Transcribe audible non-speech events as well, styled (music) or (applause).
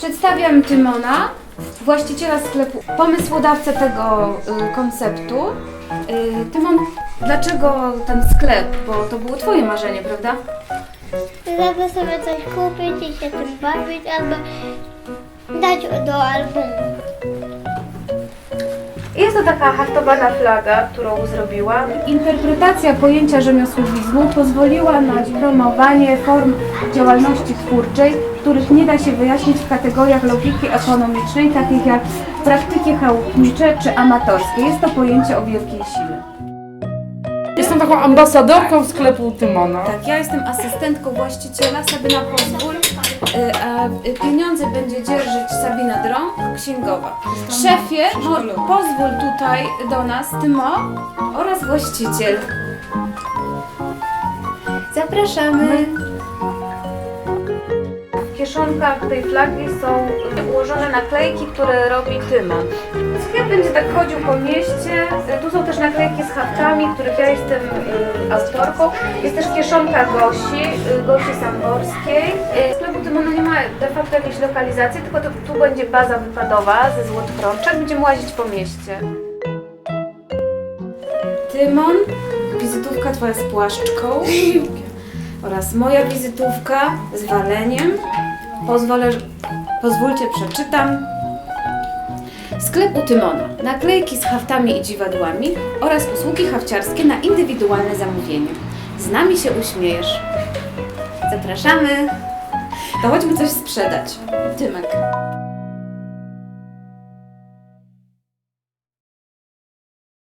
Przedstawiam Tymona, właściciela sklepu, pomysłodawcę tego y, konceptu. Y, Tymon, dlaczego ten sklep? Bo to było Twoje marzenie, prawda? Żeby sobie coś kupić i się tym bawić, albo dać do albumu. Jest to taka haftowana flaga, którą zrobiłam. Interpretacja pojęcia rzemioślowizmu pozwoliła na promowanie form działalności twórczej, których nie da się wyjaśnić w kategoriach logiki ekonomicznej, takich jak praktyki chałupnicze czy amatorskie. Jest to pojęcie o wielkiej sile. Jestem taką ambasadorką sklepu Tymona. Tak, ja jestem asystentką właściciela, Sabina pozwól, y, a y, pieniądze będzie dzierżyć Sabina Drąg, księgowa. Szefie, mo, pozwól tutaj do nas, Tymo oraz właściciel. Zapraszamy. W kieszonkach tej flagi są ułożone naklejki, które robi Tymon. Sklep będzie tak chodził po mieście. Tu są też naklejki z haftami, których ja jestem y, autorką. Jest też kieszonka Gosi, y, Gosi Samborskiej. Y, sklepu Tymona nie ma de facto jakiejś lokalizacji, tylko to, tu będzie baza wypadowa ze Złotochrączek. Będziemy łazić po mieście. Tymon, wizytówka twoja z płaszczką (laughs) oraz moja wizytówka z waleniem. Pozwolę, pozwólcie, przeczytam. Sklep u Tymona. Naklejki z haftami i dziwadłami oraz usługi hafciarskie na indywidualne zamówienie. Z nami się uśmiejesz. Zapraszamy. To chodźmy coś sprzedać. Tymek.